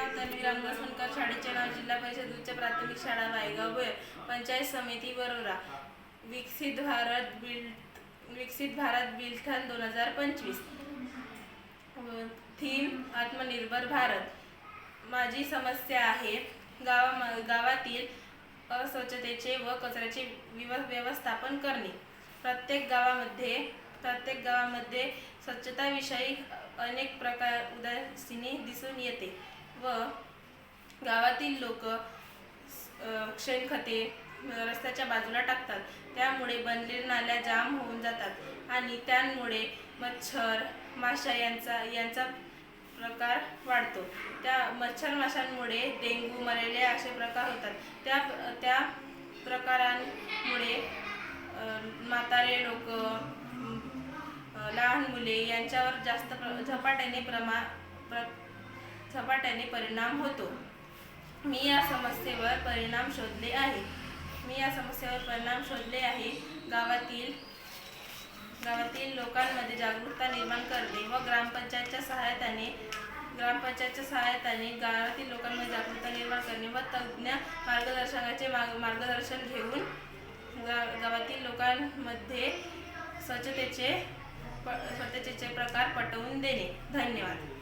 नाव तन्वीर अंगसनकर शाळेचे नाव जिल्हा परिषद उच्च प्राथमिक शाळा वायगाव भोयर पंचायत समिती बरोरा विकसित भारत बिल विकसित भारत बिलथन दोन हजार पंचवीस. थीम आत्मनिर्भर भारत. माझी समस्या आहे गावा गावातील अस्वच्छतेचे व कचऱ्याचे विव व्यवस्थापन करणे. प्रत्येक गावामध्ये प्रत्येक गावामध्ये स्वच्छताविषयी अनेक प्रकार उदासीने दिसून येते. व गावातील लोक शेणखते रस्त्याच्या बाजूला टाकतात. त्यामुळे बनलेल्या नाल्या जाम होऊन जातात. आणि त्यामुळे मच्छर माशा यांचा यांचा प्रकार वाढतो. त्या मच्छर माशांमुळे डेंग्यू मलेरिया असे प्रकार होतात. त्या त्या प्रकारांमुळे म्हातारे लोक लहान मुले यांच्यावर जास्त प्र झपाट्याने प्रमा झपाट्याने परिणाम होतो. मी या समस्येवर परिणाम शोधले आहे. मी या समस्येवर परिणाम शोधले आहे. गावातील गावातील लोकांमध्ये जागरूकता निर्माण करणे व ग्रामपंचायतच्या सहाय्याने ग्रामपंचायतच्या सहाय्याने गावातील लोकांमध्ये जागरूकता निर्माण करणे व तज्ज्ञ मार्गदर्शकाचे मार्ग मार्गदर्शन घेऊन गा गावातील लोकांमध्ये स्वच्छतेचे प स्वच्छतेचे प्रकार पटवून देणे. धन्यवाद.